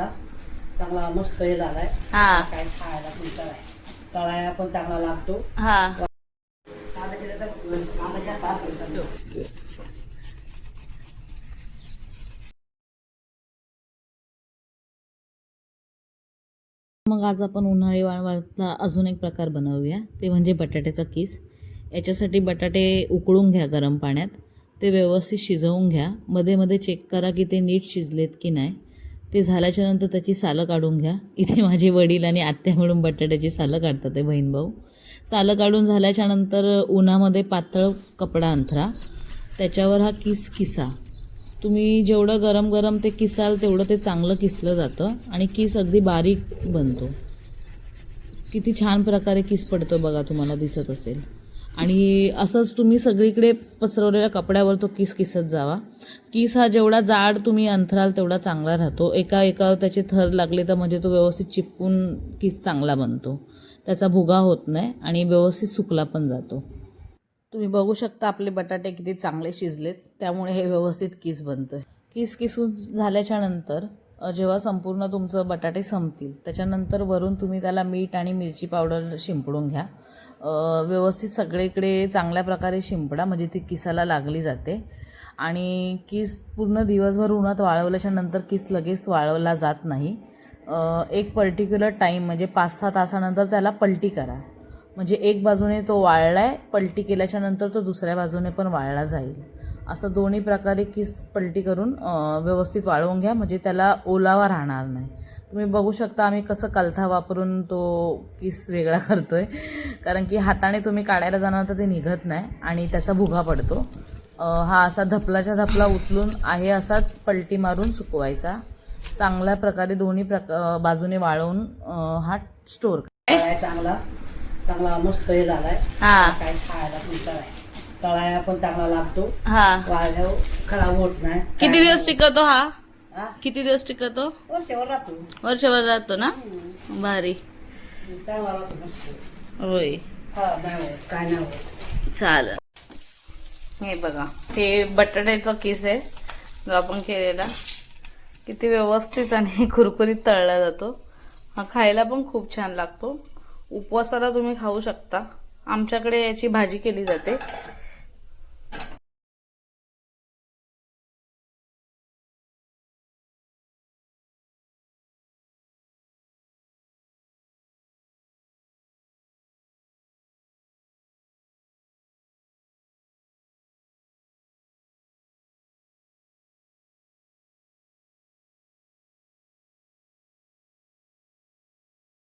चांगला चांगला मस्त हे झालाय. हा. काय खायला पण तळाय तळायला पण चांगला लागतो. हा. कांदा केलं तर कांदा जास्त असेल तर. मग आज आपण उन्हाळी वाळवातला अजून एक प्रकार बनवूया. ते म्हणजे बटाट्याचा किस. याच्यासाठी बटाटे उकळून घ्या गरम पाण्यात. ते व्यवस्थित शिजवून घ्या. मध्ये मध्ये चेक करा की ते नीट शिजलेत की नाही. ते झाल्याच्यानंतर त्याची सालं काढून घ्या. इथे माझे वडील आणि आत्या मिळून बटाट्याची सालं काढतात ते बहीण भाऊ. सालं काढून झाल्याच्यानंतर उन्हामध्ये पातळ कपडा अंथरा. त्याच्यावर हा किस किसा. तुम्ही जेवढं गरम गरम ते किसाल तेवढं ते चांगलं किसलं जातं आणि किस अगदी बारीक बनतो. किती छान प्रकारे किस पडतो बघा तुम्हाला दिसत असेल. आणि असंच तुम्ही सगळीकडे पसरवलेल्या कपड्यावर तो किस किसत जावा. किस हा जेवढा जाड तुम्ही अंथराल तेवढा चांगला राहतो. एका एका त्याचे थर लागले तर म्हणजे तो व्यवस्थित चिपकून किस चांगला बनतो. त्याचा भुगा होत नाही आणि व्यवस्थित सुकला पण जातो. तुम्ही बघू शकता आपले बटाटे किती चांगले शिजलेत. त्यामुळे हे व्यवस्थित किस बनतं आहे किस किसून झाल्याच्यानंतर जेव्हा संपूर्ण तुमचं बटाटे संपतील त्याच्यानंतर वरून तुम्ही त्याला मीठ आणि मिरची पावडर शिंपडून घ्या. व्यवस्थित सगळीकडे चांगल्या प्रकारे शिंपडा म्हणजे ती किसाला लागली जाते. आणि किस पूर्ण दिवसभर उन्हात वाळवल्याच्या नंतर किस लगेच वाळवला जात नाही. एक पर्टिक्युलर टाईम म्हणजे पाच सहा तासानंतर त्याला पलटी करा. म्हणजे एक बाजूने तो वाळला आहे पलटी केल्याच्यानंतर तो दुसऱ्या बाजूने पण वाळला जाईल. असं दोन्ही प्रकारे किस पलटी करून व्यवस्थित वाळवून घ्या. म्हणजे त्याला ओलावा राहणार नाही. तुम्ही बघू शकता आम्ही कसं कलथा वापरून तो किस वेगळा करतोय. कारण की हाताने तुम्ही काढायला जाणार तर ते निघत नाही आणि त्याचा भुगा पडतो. हा असा धपलाच्या धपला उचलून आहे असाच पलटी मारून सुकवायचा. चांगल्या प्रकारे दोन्ही प्रक बाजूने वाळवून हा स्टोर चांगला चांगला मस्त हे झालाय. हा. काय खायला तळाय पण चांगला लागतो. हा. वाळल्यावर खराब होत नाही. किती दिवस टिकतो हा? हा? किती दिवस टिकतो वर्षावर राहतो. वर्षभर राहतो ना? भारी. चांगला राहतो मस्त. होय. खराब नाही होत. काय नाही होत. चालेल. हे बघा हे बटाट्याचा किस आहे. जो आपण केलेला. किती व्यवस्थित आणि कुरकुरीत तळला जातो. हा खायला पण खूप छान लागतो. उपवासाला तुम्ही खाऊ शकता. आमच्याकडे याची भाजी केली जाते.